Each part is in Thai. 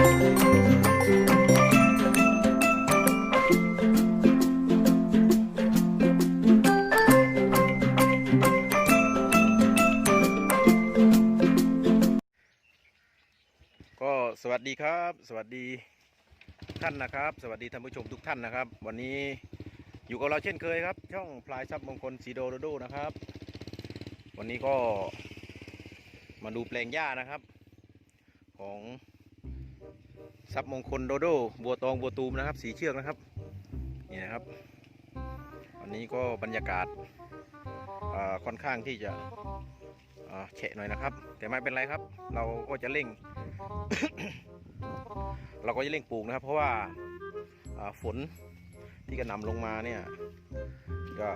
ก็สวัสดีครับ สวัสดีท่านนะครับ สวัสดีท่านผู้ชมทุกท่านนะครับ วันนี้อยู่กับเราเช่นเคยครับ ช่องพลายทรัพย์มงคลสีโดโดโดนะครับ วันนี้ก็มาดูแปลงหญ้านะครับ ของ ทรัพย์มงคลโดโดบัวตองบัวตูมนะครับ สีเชือกนะครับนี่นะครับวันนี้ก็บรรยากาศค่อนข้างที่จะอ่าแฉะหน่อยนะครับ แต่ไม่เป็นไรครับ เราก็จะเร่ง เราก็จะเร่งปลูกนะครับ เพราะว่าฝนที่กระหน่ำลงมาเนี่ยก็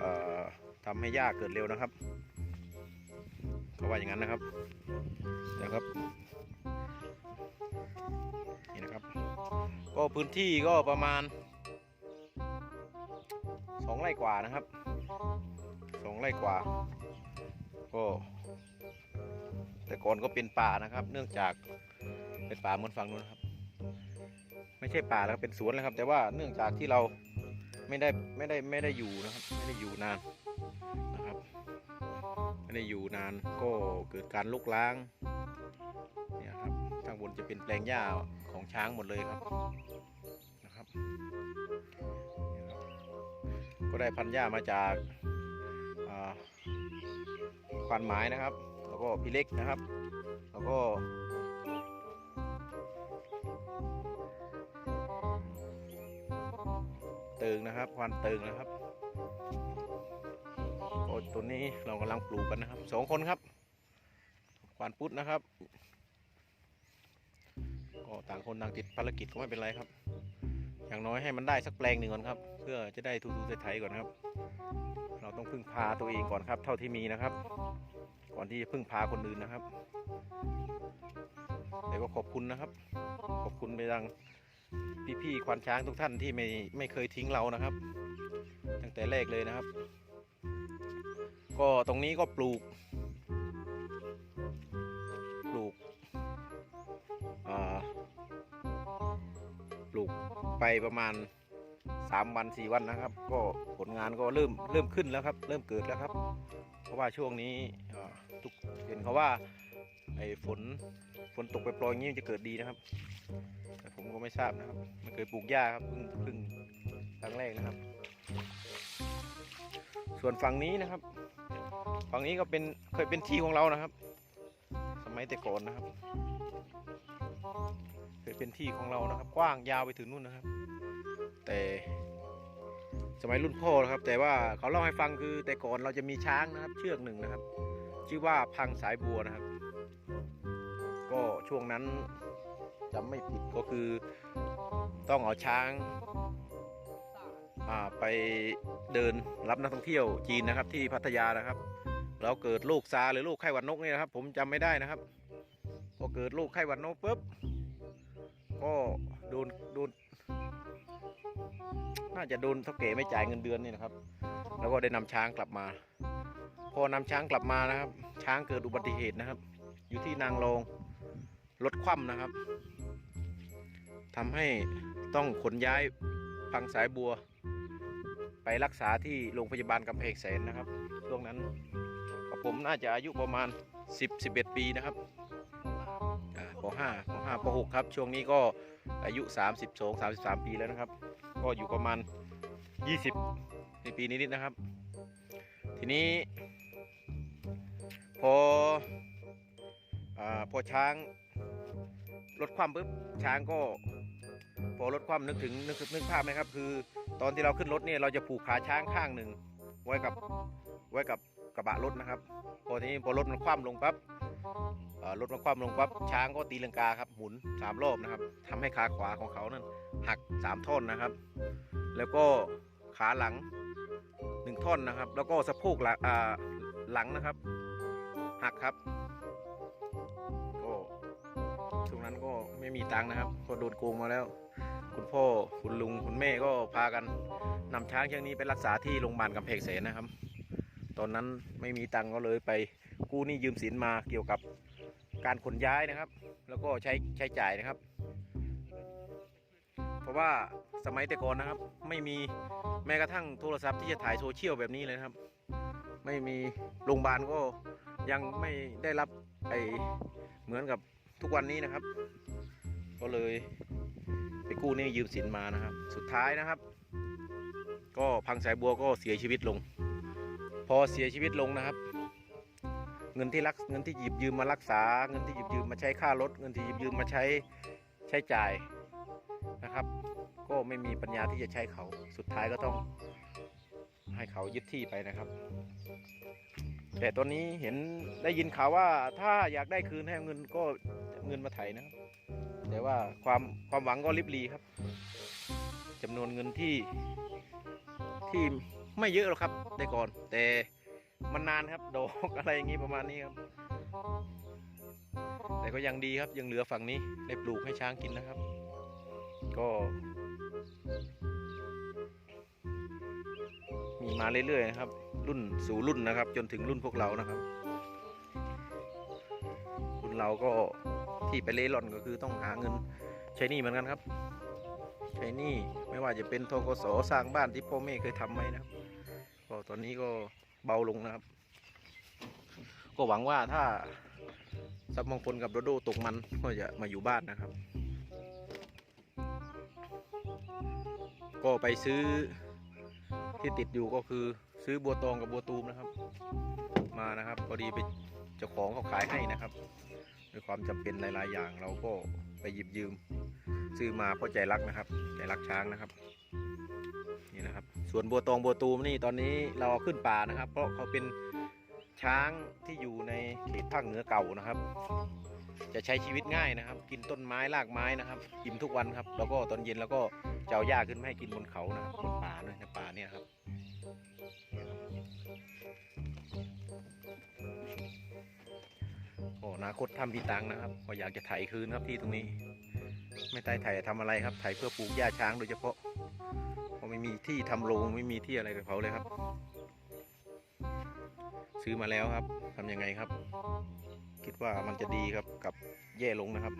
ทำให้หญ้าเกิดเร็วนะครับเขาว่าอย่างนั้นนะครับนะครับ นี่นะครับ ก็พื้นที่ก็ประมาณสองไร่กว่านะครับสองไร่กว่า ก็ แต่ก่อนก็เป็นป่านะครับ เนื่องจากเป็นป่าเหมือนฝั่งนู้นครับ ไม่ใช่ป่าแล้วเป็นสวนแล้วครับ แต่ว่าเนื่องจากที่เราไม่ได้ไม่ได้ไม่ได้อยู่นะครับ ไม่ได้อยู่นานนะครับ ไม่ได้อยู่นานก็เกิดการลุกล้าง เนี่ยครับทางบนจะเป็นแปลงหญ้าของช้างหมดเลยครับนะครับก็ได้พันหญ้ามาจากควานไม้นะครับ แล้วก็พี่เล็กนะครับ แล้วก็เติงนะครับควานเติงนะครับโอ้ตัวนี้เรากำลังปลูกกันนะครับสองคนครับานพุทธนะครับ ก็ต่างคนต่างติดภารกิจก็ไม่เป็นไรครับ อย่างน้อยให้มันได้สักแปลงหนึ่งก่อนครับ เพื่อจะได้ทูๆไถๆก่อนครับ เราต้องพึ่งพาตัวเองก่อนครับ เท่าที่มีนะครับ ก่อนที่จะพึ่งพาคนอื่นนะครับแต่ก็ขอบคุณนะครับ ขอบคุณไปยังพี่ๆควานช้างทุกท่านที่ไม่ไม่เคยทิ้งเรานะครับ ตั้งแต่แรกเลยนะครับ ก็ตรงนี้ก็ปลูก ไปประมาณ3วัน4วันนะครับ ก็ผลงานก็เริ่มเริ่มขึ้นแล้วครับ เริ่มเกิดแล้วครับ เพราะว่าช่วงนี้ทุกเห็นเขาว่าไอ้ฝนฝนตกไปปล่อยอย่างนี้มันจะเกิดดีนะครับ แต่ผมก็ไม่ทราบนะครับไม่เคยปลูกหญ้าครับเพิ่งเพิ่งครั้งแรกนะครับ ส่วนฝั่งนี้นะครับ ฝั่งนี้ก็เป็นเคยเป็นที่ของเรานะครับ สมัยแต่ก่อนนะครับ เคยเป็นที่ของเรานะครับ กว้างยาวไปถึงนู่นนะครับ แต่สมัยรุ่นพ่อนะครับ แต่ว่าเขาเล่าให้ฟังคือแต่ก่อนเราจะมีช้างนะครับ เชือกหนึ่งนะครับ ชื่อว่าพังสายบัวนะครับ ก็ช่วงนั้นจำไม่ผิดก็คือต้องเอาช้างอ่าไปเดินรับนักท่องเที่ยวจีนนะครับ ที่พัทยานะครับ แล้วเกิดโรคซาหรือโรคไข้หวัดนกนี่นะครับ ผมจำไม่ได้นะครับ พอเกิดโรคไข้หวัดนกปุ๊บ ก็โดนโดน น่าจะโดนเท่าเก๋ไม่จ่ายเงินเดือนนี่นะครับ แล้วก็ได้นำช้างกลับมา พอนำช้างกลับมานะครับ ช้างเกิดอุบัติเหตุนะครับ อยู่ที่นางรองรถคว่ำนะครับทำให้ต้องขนย้ายพังสายบัว ไปรักษาที่โรงพยาบาลกำแพงแสนนะครับช่วงนั้นผมน่าจะอายุประมาณ 10 11 ปีนะครับ ป .5 ป .5 ป .6 ครับช่วงนี้ก็อายุ 32 33 ปีแล้วนะครับ ก็อยู่ประมาณ 20 ในปีนี้นิดนะครับ ทีนี้ พออาพอช้างลดความปุ๊บช้างก็พอลดความนึกถึงนึกนึกภาพไหมครับ คือ ตอนที่เราขึ้นรถเนี่ยเราจะผูกขาช้างข้างหนึ่งไว้กับไว้กับกระบะรถนะครับ พอทีนี้พอรถมันคว่ำลงปั๊บ รถมันคว่ำลงปั๊บช้างก็ตีลังกาครับหมุนสามรอบนะครับทำให้ขาขวาของเขานั้นหักสามท่อนนะครับ แล้วก็ขาหลังหนึ่งท่อนนะครับ แล้วก็สะโพกหลังหลังนะครับ หักครับก็ช่วงนั้นก็ไม่มีตังค์นะครับ ก็โดนโกงมาแล้ว คุณพ่อคุณลุงคุณแม่ก็พากันนำช้างเชือกนี้ไปรักษาที่โรงพยาบาลกำแพงแสนนะครับ ตอนนั้นไม่มีตังค์ก็เลยไปกู้หนี้ยืมสินมาเกี่ยวกับการขนย้ายนะครับ แล้วก็ใช้ใช้จ่ายนะครับ เพราะว่าสมัยแต่ก่อนนะครับ ไม่มีแม้กระทั่งโทรศัพท์ที่จะถ่ายโซเชียลแบบนี้เลยนะครับ ไม่มีโรงพยาบาลก็ยังไม่ได้รับไอเหมือนกับทุกวันนี้นะครับ ก็เลยไปกู้หนี้ยืมสินมานะครับ สุดท้ายนะครับ ก็พังสายบัวก็เสียชีวิตลง พอเสียชีวิตลงนะครับ เงินที่รักเงินที่หยิบยืมมารักษา เงินที่หยิบยืมมาใช้ค่ารถ เงินที่หยิบยืมมาใช้ใช้จ่ายนะครับ ก็ไม่มีปัญญาที่จะใช้เขาสุดท้ายก็ต้องให้เขายึดที่ไปนะครับ แต่ตอนนี้เห็นได้ยินข่าวว่าถ้าอยากได้คืนให้เอาเงินก็เงินมาไถ่นะครับ แต่ว่าความความหวังก็ริบหรีครับจำนวนเงินที่ที่ ไม่เยอะหรอกครับแต่ก่อน แต่มันนานครับดอกอะไรอย่างนี้ประมาณนี้ครับ แต่ก็ยังดีครับยังเหลือฝั่งนี้ได้ปลูกให้ช้างกินนะครับ ก็มีมาเรื่อยๆนะครับ รุ่นสู่รุ่นนะครับ จนถึงรุ่นพวกเรานะครับรุ่นเราก็ที่ไปเล่ร่อนก็คือต้องหาเงินใช้หนี้เหมือนกันครับ ใช้หนี้ไม่ว่าจะเป็นทกสสร้างบ้านที่พ่อแม่เคยทำไว้นะครับ ก็ตอนนี้ก็เบาลงนะครับ ก็หวังว่าถ้าสับมงคลกับโดโดตกมันก็จะมาอยู่บ้านนะครับ ก็ไปซื้อที่ติดอยู่ก็คือซื้อบัวตองกับบัวตูมนะครับ มานะครับพอดีไปเจ้าของเขาขายให้นะครับด้วยความจำเป็นหลาย ๆ อย่างเราก็ไปหยิบยืม ซื้อมาเพราะใจรักนะครับ ใจรักช้างนะครับ นะครับส่วนบัวตองบัวตูมนี่ตอนนี้เราเอาขึ้นป่านะครับ เพราะเขาเป็นช้างที่อยู่ในเขตภาคเหนือเก่านะครับ จะใช้ชีวิตง่ายนะครับ กินต้นไม้รากไม้นะครับกินทุกวันครับ แล้วก็ตอนเย็นแล้วก็จะเอาหญ้าขึ้นมาให้กินบนเขานะครับบนป่าเลยในป่าเนี่ยครับโอ้นาคตทำพี่ตังนะครับ ก็อยากจะไถคืนครับที่ตรงนี้ ไม่ไถไถทำอะไรครับไถเพื่อปลูกหญ้าช้างโดยเฉพาะ เพราะไม่มีที่ทำโรงไม่มีที่อะไรกับเขาเลยครับ ซื้อมาแล้วครับทำยังไงครับ คิดว่ามันจะดีครับกับแย่ลงนะครับ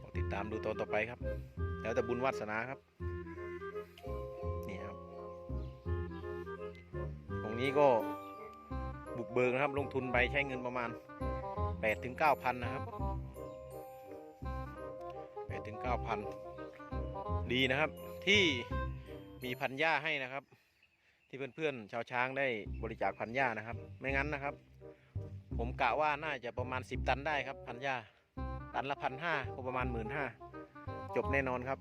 ก็ติดตามดูตอนต่อไปครับ แล้วแต่บุญวาสนาครับ นี่ครับ ตรงนี้ก็บุกเบิกนะครับ ลงทุนไปใช้เงินประมาณ8ถึง9พันนะครับ8ถึง9พัน ดีนะครับ ที่มีพันหญ้าให้นะครับ ที่เพื่อนๆชาวช้างได้บริจาคพันหญ้านะครับ ไม่งั้นนะครับ ผมกะว่าน่าจะประมาณ 10 ตันได้ครับ พันหญ้าตันละพันห้าก็ประมาณหมื่นห้าจบแน่นอนครับ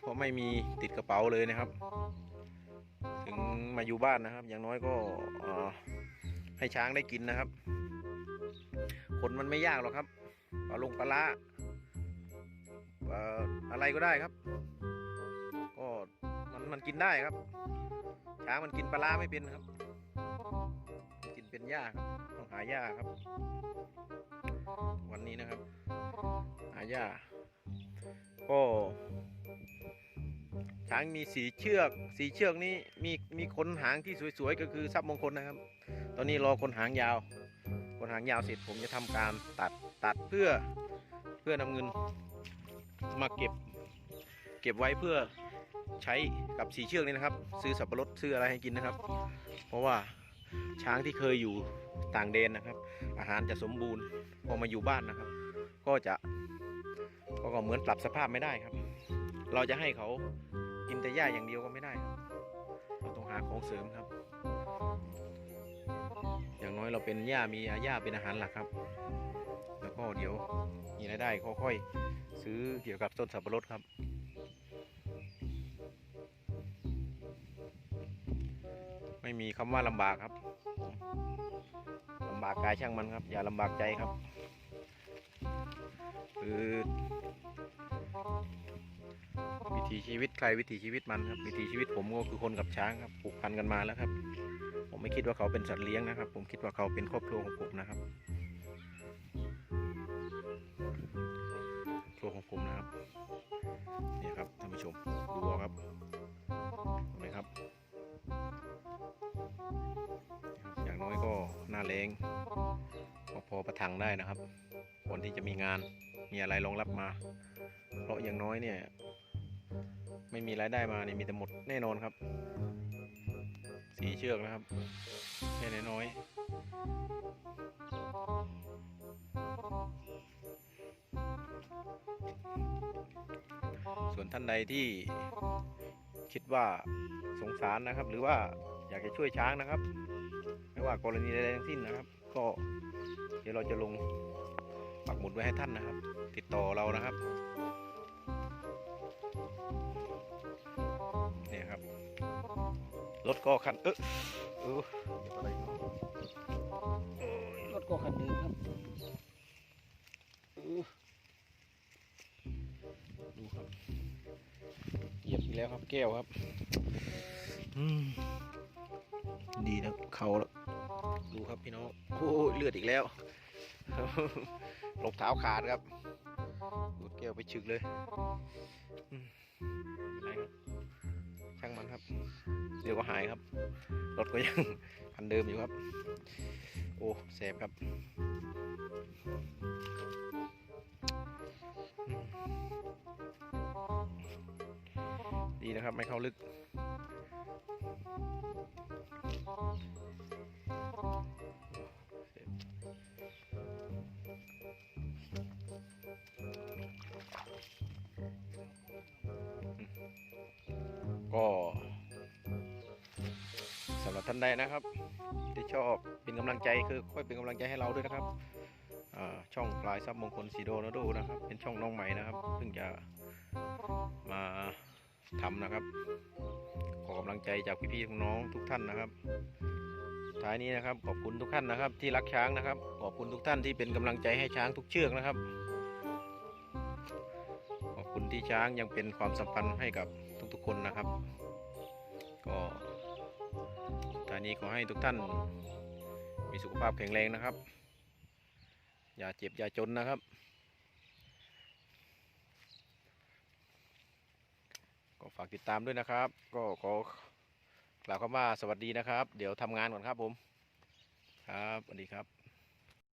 เพราะไม่มีติดกระเป๋าเลยนะครับ ถึงมาอยู่บ้านนะครับ อย่างน้อยก็ให้ช้างได้กินนะครับคนมันไม่ยากหรอกครับปลาลงปลาละ อะไรก็ได้ครับ ก็มันมันกินได้ครับ ช้างมันกินปลาไม่เป็นครับ กินเป็นหญ้าครับต้องหาหญ้าครับ วันนี้นะครับ หาหญ้าก็ช้างมีสีเชือก สีเชือกนี้มีมีขนหางที่สวยๆก็คือทรัพย์มงคลนะครับ ตอนนี้รอคนหางยาวคนหางยาวเสร็จผมจะทำการตัดตัดเพื่อเพื่อนำเงิน มาเก็บ เก็บไว้เพื่อใช้กับสีเชือกนี้นะครับ ซื้อสับปะรดซื้ออะไรให้กินนะครับ เพราะว่าช้างที่เคยอยู่ต่างแดนนะครับ อาหารจะสมบูรณ์พอมาอยู่บ้านนะครับ ก็จะก็เหมือนปรับสภาพไม่ได้ครับ เราจะให้เขากินแต่หญ้าอย่างเดียวก็ไม่ได้ครับ เราต้องหาของเสริมครับ อย่างน้อยเราเป็นหญ้ามีหญ้าเป็นอาหารหลักครับ แล้วก็เดี๋ยวมีรายได้ค่อยๆซื้อเกี่ยวกับต้นสับปะรดครับ ไม่มีคำว่าลำบากครับลำบากกายช่างมันครับ อย่าลำบากใจครับคือวิถีชีวิตใครวิถีชีวิตมันครับ วิถีชีวิตผมก็คือคนกับช้างครับผูกพันกันมาแล้วครับ ผมไม่คิดว่าเขาเป็นสัตว์เลี้ยงนะครับ ผมคิดว่าเขาเป็นครอบครัวของผมนะครับครัวของผมนะครับนี่ครับท่านผู้ชมดูเอาครับเห็นไหมครับ อย่างน้อยก็หน้าแรงก็พอประทังได้นะครับคนที่จะมีงานมีอะไรรองรับมา เพราะอย่างน้อยเนี่ย ไม่มีรายได้มาเนี่ยมีแต่หมดแน่นอนครับีเชือกนะครับแค่น้อยส่วนท่านใดที่คิดว่าสงสารนะครับ หรือว่าอยากจะช่วยช้างนะครับ ไม่ว่ากรณีใดทั้งสิ้นนะครับ ก็เดี๋ยวเราจะลงปักหมุดไว้ให้ท่านนะครับ ติดต่อเรานะครับเนี่ยครับ รถก็คันเออเออเดี๋ยวอะไรเนาะรถก็คันเดิมครับเออดูครับเหยียบอีกแล้วครับแก้วครับอืมดีนะเขาแล้วดูครับพี่น้องโอ้ยเลือดอีกแล้วรองเท้าขาดครับดูดแก้วไปฉึกเลยอืมไม่เป็นไรครับ ช่างมันครับ เดี๋ยวก็หายครับ รถก็ยังคันเดิมอยู่ครับ โอ้แสบครับ ดีนะครับ ไม่เข้าลึก ก็สำหรับท่านใดนะครับ ที่ชอบเป็นกำลังใจคือค่อยเป็นกำลังใจให้เราด้วยนะครับช่องปลายซับมงคลสีโดนะดูนะครับ เป็นช่องน้องใหม่นะครับเพิ่งจะมาทำนะครับ ขอกำลังใจจากพี่ๆน้องทุกท่านนะครับท้ายนี้นะครับขอบคุณทุกท่านนะครับ ที่รักช้างนะครับ ขอบคุณทุกท่านที่เป็นกำลังใจให้ช้างทุกเชือกนะครับ ขอบคุณที่ช้างยังเป็นความสัมพันธ์ให้กับ คนนะครับ ก็ท้านี้ขอให้ทุกท่านมีสุขภาพแข็งแรงนะครับ อย่าเจ็บอย่าจนนะครับ ก็ฝากติดตามด้วยนะครับ ก็ขอกล่าวคำว่าสวัสดีนะครับ เดี๋ยวทำงานก่อนครับผม ครับสวัสดีครับ